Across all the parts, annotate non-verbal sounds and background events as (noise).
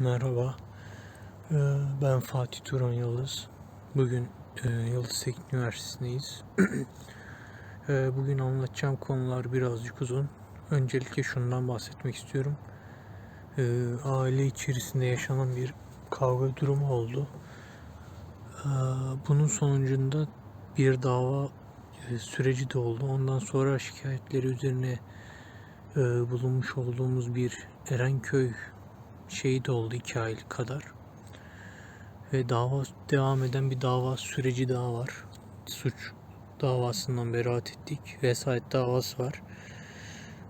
Merhaba, Ee, ben Fatih Turan Yıldız. Bugün e, Yıldız Teknik Üniversitesi'ndeyiz. (clears throat) Ee, Bugün anlatacağım konular birazcık uzun. Öncelikle şundan bahsetmek istiyorum. Ee, Aile içerisinde yaşanan bir kavga durumu oldu. Bunun sonucunda bir dava e, süreci de oldu. Ondan sonra şikayetleri üzerine e, bulunmuş olduğumuz bir Erenköy şehit oldu iki aylık kadar. Ve dava devam eden bir dava süreci daha var. Suç davasından beraat ettik. Vesayet davası var.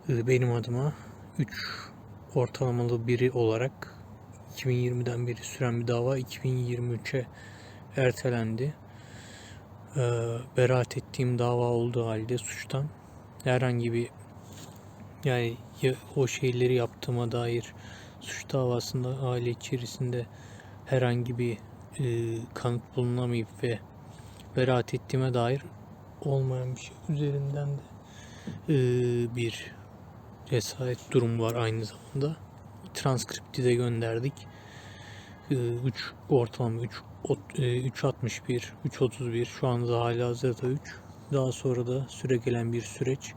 Ee, Benim adıma 3 ortalamalı biri olarak 2020'den beri süren bir dava 2023'e ertelendi. Ee, Beraat ettiğim dava olduğu halde suçtan herhangi bir yani ya- o şeyleri yaptığıma dair suç davasında aile içerisinde herhangi bir e, kanıt bulunamayıp ve beraat ettiğime dair olmayan bir şey üzerinden de e, bir vesayet durumu var aynı zamanda. Transkripti de gönderdik. 3 ortalama 3 3.61 3.31 şu anda hala hazırda 3 daha sonra da süre gelen bir süreç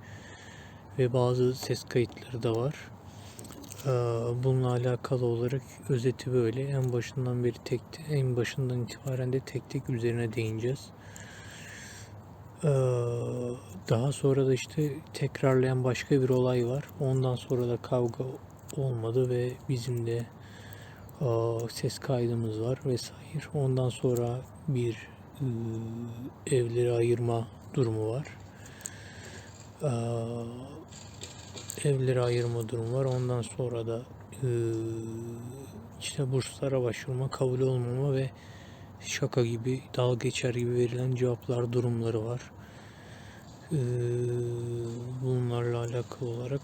ve bazı ses kayıtları da var. Ee, Bununla alakalı olarak özeti böyle. En başından beri tek en başından itibaren de tek tek üzerine değineceğiz. Ee, Daha sonra da işte tekrarlayan başka bir olay var. Ondan sonra da kavga olmadı ve bizim de aa, ses kaydımız var vesaire. Ondan sonra bir e, evleri ayırma durumu var. Evleri ayırma durumu var. Ondan sonra da eee, işte burslara başvurma, kabul olmama ve şaka gibi, dalga geçer gibi verilen cevaplar durumları var. Eee, bunlarla alakalı olarak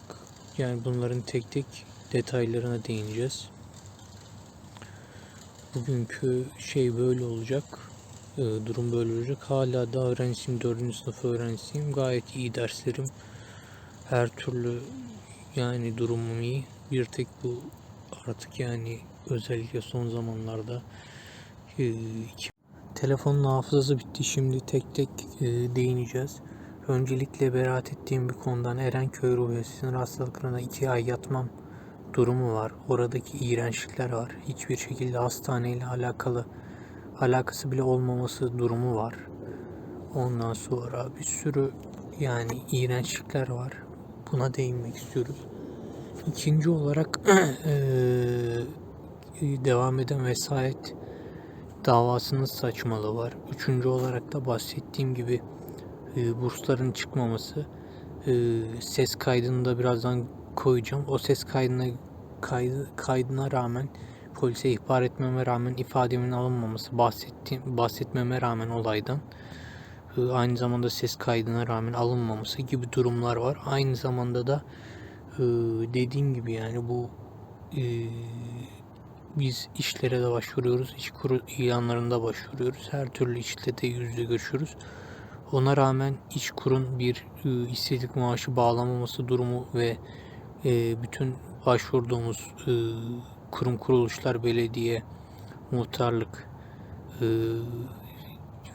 yani bunların tek tek detaylarına değineceğiz. Bugünkü şey böyle olacak. Eee, durum böyle olacak. Hala da öğrencisiyim, 4. sınıf öğrencisiyim. Gayet iyi derslerim her türlü yani durumum iyi. Bir tek bu artık yani özellikle son zamanlarda e, telefonun hafızası bitti. Şimdi tek tek e, değineceğiz. Öncelikle beraat ettiğim bir konudan Erenköy Ruh Enstitüsü'nün hastalıklarına iki ay yatmam durumu var. Oradaki iğrençlikler var. Hiçbir şekilde hastaneyle alakalı alakası bile olmaması durumu var. Ondan sonra bir sürü yani iğrençlikler var. Buna değinmek istiyoruz. İkinci olarak eee, (clears throat) devam eden vesayet davasının saçmalığı var. Üçüncü olarak da bahsettiğim gibi e, bursların çıkmaması. E, ses kaydını da birazdan koyacağım. O ses kaydına kaydı, kaydına rağmen polise ihbar etmeme rağmen ifademin alınmaması, bahsettiğim bahsetmeme rağmen olaydan e, aynı zamanda ses kaydına rağmen alınmaması gibi durumlar var. Aynı zamanda da e, dediğim gibi yani bu e, biz işlere de başvuruyoruz. İş kuru ilanlarında başvuruyoruz. Her türlü işle de yüzde görüşürüz. Ona rağmen iş kurun bir e, işsizlik maaşı bağlamaması durumu ve e, bütün başvurduğumuz kurum kuruluşlar, belediye, muhtarlık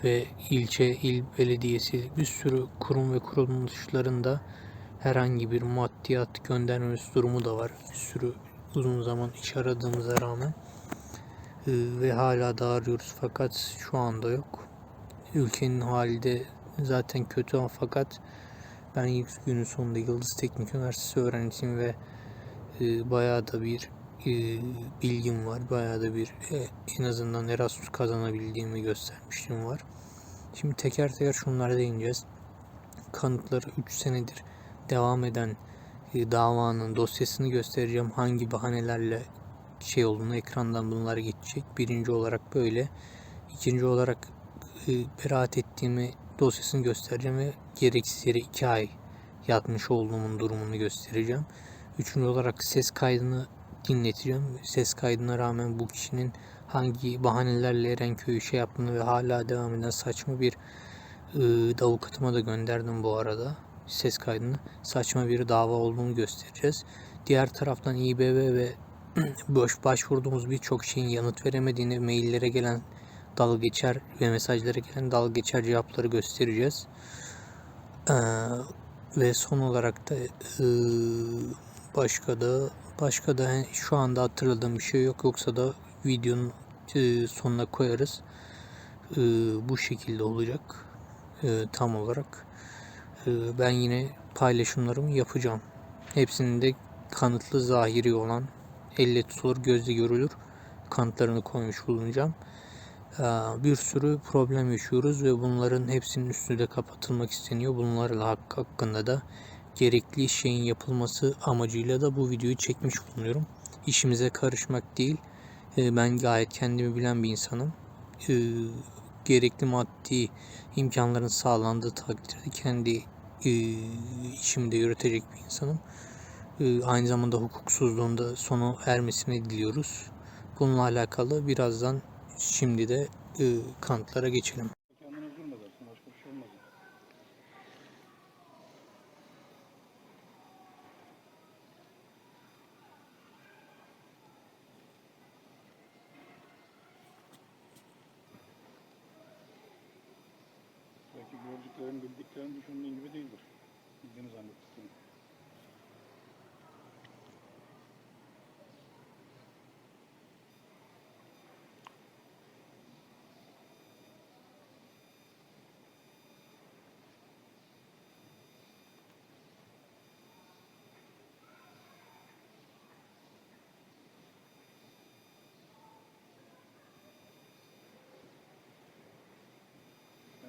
ve ilçe, il belediyesi bir sürü kurum ve kuruluşlarında herhangi bir maddiyat göndermesi durumu da var. Bir sürü uzun zaman iş aradığımıza rağmen Ee, ve hala da arıyoruz fakat şu anda yok. Ülkenin hali de zaten kötü fakat ben ilk günün sonunda Yıldız Teknik Üniversitesi öğrencisiyim ve e, bayağı da bir e, bilgim var. Bayağı da bir e, en azından Erasmus kazanabildiğimi göstermiştim var. Şimdi teker teker şunlara değineceğiz. Kanıtları 3 senedir devam eden e, davanın dosyasını göstereceğim. Hangi bahanelerle şey olduğunu ekrandan bunlar geçecek. Birinci olarak böyle. İkinci olarak e, beraat ettiğimi dosyasını göstereceğim ve gereksiz yere 2 ay yatmış olduğumun durumunu göstereceğim. Üçüncü olarak ses kaydını dinleteceğim. Ses kaydına rağmen bu kişinin hangi bahanelerle Erenköy'ü şey yaptığını ve hala devam eden saçma bir e, avukatıma da gönderdim bu arada ses kaydını saçma bir dava olduğunu göstereceğiz. Diğer taraftan İBB ve (clears throat) boş başvurduğumuz birçok şeyin yanıt veremediğini, maillere gelen dalga geçer ve mesajlara gelen dalga geçer cevapları göstereceğiz. Ee, ve son olarak da ee, başka da başka da şu anda hatırladığım bir şey yok yoksa da videonun ee, sonuna koyarız. Ee, bu şekilde olacak ee, tam olarak. Ben yine paylaşımlarımı yapacağım. Hepsinin de kanıtlı zahiri olan elle tutulur gözle görülür kanıtlarını koymuş bulunacağım. Bir sürü problem yaşıyoruz ve bunların hepsinin üstü de kapatılmak isteniyor. Bunlarla hak hakkında da gerekli şeyin yapılması amacıyla da bu videoyu çekmiş bulunuyorum. İşimize karışmak değil. Ee, Ben gayet kendimi bilen bir insanım. Ee, Gerekli maddi imkanların sağlandığı takdirde kendi e, işimi de yürütecek bir insanım. Aynı zamanda hukuksuzluğun da sonu ermesini diliyoruz. Bununla alakalı birazdan şimdi de e, kanıtlara geçelim.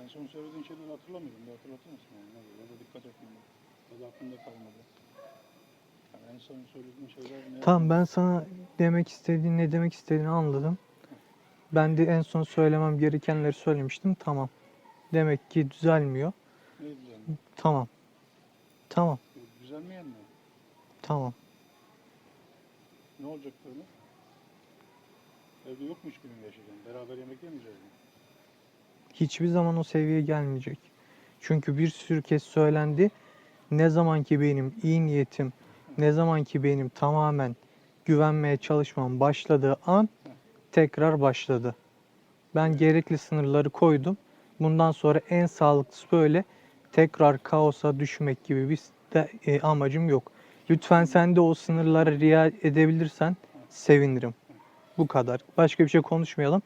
En son söylediğin şeyleri hatırlamıyorum. Bir hatırlatır mısın? Yani? Ne? Ya da dikkat etmedim. Ya da aklımda kalmadı. Yani en son söylediğin şeyler ne? Tamam ben sana demek istediğin ne demek istediğini anladım. Ben de en son söylemem gerekenleri söylemiştim. Tamam. Demek ki düzelmiyor. Ne düzenli? Tamam. Tamam. Düzelmeyen ne? Tamam. Ne olacak böyle? Evde yokmuş gibi mi yaşayacaksın? Beraber yemek yemeyeceğiz mi? Hiçbir zaman o seviyeye gelmeyecek. Çünkü bir sürü kez söylendi. Ne zaman ki benim iyi niyetim, ne zaman ki benim tamamen güvenmeye çalışmam başladığı an tekrar başladı. Ben gerekli sınırları koydum. Bundan sonra en sağlıklısı böyle tekrar kaosa düşmek gibi bir de, e, amacım yok. Lütfen sen de o sınırlara riayet edebilirsen sevinirim. Bu kadar. Başka bir şey konuşmayalım.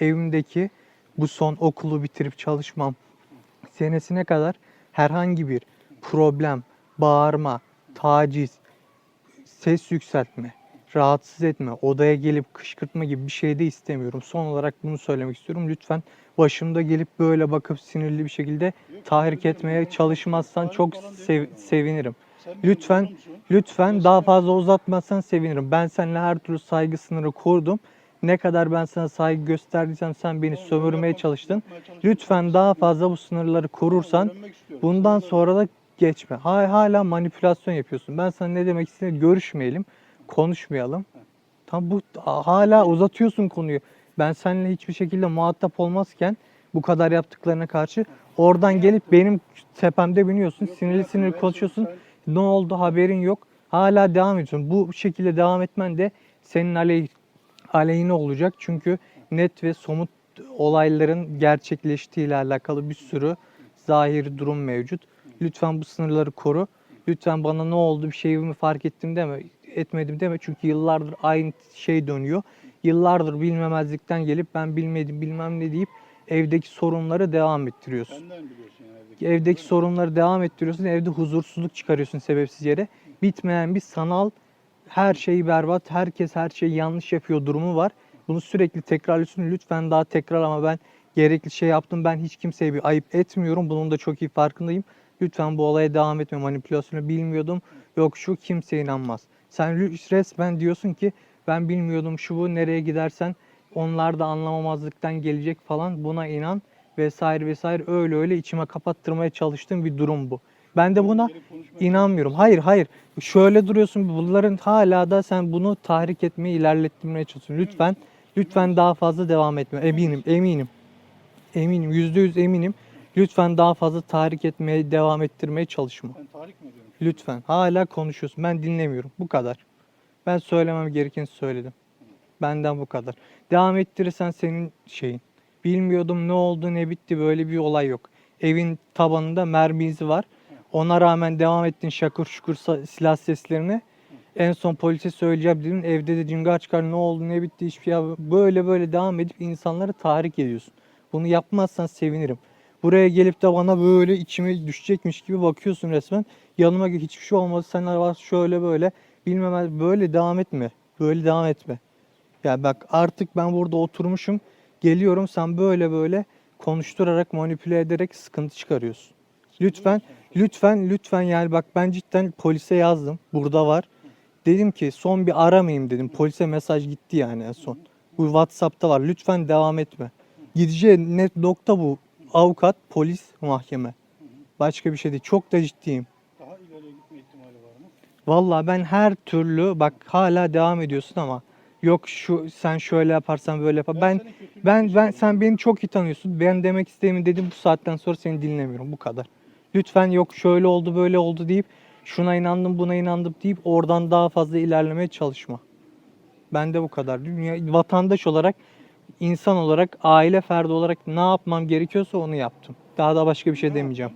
Evimdeki bu son okulu bitirip çalışmam senesine kadar herhangi bir problem, bağırma, taciz, ses yükseltme, rahatsız etme, odaya gelip kışkırtma gibi bir şey de istemiyorum. Son olarak bunu söylemek istiyorum. Lütfen başımda gelip böyle bakıp sinirli bir şekilde tahrik etmeye çalışmazsan çok sev- sevinirim. Lütfen. Lütfen daha fazla uzatmazsan sevinirim. Ben seninle her türlü saygı sınırı kurdum. Ne kadar ben sana saygı gösterdiysem sen beni sömürmeye çalıştın. Lütfen daha fazla bu sınırları korursan bundan sonra da geçme. Ha- Hala manipülasyon yapıyorsun. Ben sana ne demek istediğimi görüşmeyelim, konuşmayalım. Tam bu hala uzatıyorsun konuyu. Ben seninle hiçbir şekilde muhatap olmazken bu kadar yaptıklarına karşı oradan gelip benim tepemde biniyorsun. Sinirli sinirli konuşuyorsun. Ne oldu haberin yok. Hala devam ediyorsun. Bu şekilde devam etmen de senin aleyh, aleyhine olacak. Çünkü net ve somut olayların gerçekleştiği ile alakalı bir sürü zahiri durum mevcut. Lütfen bu sınırları koru. Lütfen bana ne oldu bir şeyimi fark ettim deme, etmedim deme. Çünkü yıllardır aynı şey dönüyor. Yıllardır bilmemezlikten gelip ben bilmedim bilmem ne deyip evdeki sorunları devam ettiriyorsun. Senden biliyorsun yani evdeki. Evdeki sorunları devam ettiriyorsun. Evde huzursuzluk çıkarıyorsun sebepsiz yere. Bitmeyen bir sanal her şeyi berbat, herkes her şeyi yanlış yapıyor durumu var. Bunu sürekli tekrarlıyorsun. Lütfen daha tekrar ama ben gerekli şey yaptım. Ben hiç kimseye bir ayıp etmiyorum. Bunun da çok iyi farkındayım. Lütfen bu olaya devam etme. Manipülasyonu bilmiyordum. Yok şu kimse inanmaz. Sen resmen diyorsun ki ben bilmiyordum şu bu nereye gidersen onlar da anlamamazlıktan gelecek falan buna inan vesaire vesaire öyle öyle içime kapattırmaya çalıştığım bir durum bu. Ben de buna İnanmıyorum. Hayır hayır. Şöyle duruyorsun. Bunların hala da sen bunu tahrik etmeye, ilerlettirmeye çalışıyorsun. Lütfen, lütfen daha fazla devam etme. Eminim, eminim. Eminim, yüzde yüz eminim. Lütfen daha fazla tahrik etmeye, devam ettirmeye çalışma. Ben tahrik mi ediyorum? Lütfen. Hala konuşuyorsun. Ben dinlemiyorum. Bu kadar. Ben söylemem gerekeni söyledim. Benden bu kadar. Devam ettirirsen senin şeyin. Bilmiyordum ne oldu ne bitti böyle bir olay yok. Evin tabanında mermi izi var. Ona rağmen devam ettin şakır şukur silah seslerine. En son polise söyleyeceğim. Evde de cıngar çıkar ne oldu ne bitti hiçbir şey. Böyle böyle devam edip insanları tahrik ediyorsun. Bunu yapmazsan sevinirim. Buraya gelip de bana böyle içime düşecekmiş gibi bakıyorsun resmen. Yanıma gel hiçbir şey olmadı. Sen var şöyle böyle. Bilmem böyle devam etme. Böyle devam etme. Ya bak artık ben burada oturmuşum. Geliyorum sen böyle böyle konuşturarak manipüle ederek sıkıntı çıkarıyorsun. Lütfen lütfen lütfen yani bak ben cidden polise yazdım. Burada var. Dedim ki son bir aramayayım dedim. Polise mesaj gitti yani en son. Bu WhatsApp'ta var. Lütfen devam etme. Gideceği net nokta bu. Avukat, polis, mahkeme. Başka bir şey değil. Çok da ciddiyim. Daha ileriye gitme ihtimali var mı? Vallahi ben her türlü bak hala devam ediyorsun ama yok şu sen şöyle yaparsan böyle yapar. Ben ben ben düşünmüyorum. sen beni çok iyi tanıyorsun. Ben demek istediğimi dedim bu saatten sonra seni dinlemiyorum bu kadar. Lütfen yok şöyle oldu böyle oldu deyip şuna inandım buna inandım deyip oradan daha fazla ilerlemeye çalışma. Ben de bu kadar. Dünya vatandaş olarak, insan olarak, aile ferdi olarak ne yapmam gerekiyorsa onu yaptım. Daha da başka bir şey demeyeceğim.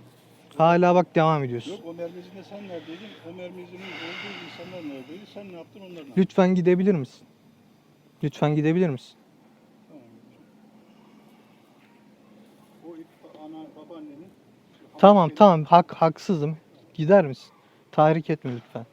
Hala bak devam ediyorsun. Yok o mermizinde sen neredeydin? O mermizinin olduğu insanlar neredeydi? Sen ne yaptın onlar ne yaptı? Lütfen gidebilir misin? Lütfen gidebilir misin? Tamam. O ilk ana babaannenin Tamam tamam hak haksızım. Gider misin? Tahrik etme lütfen.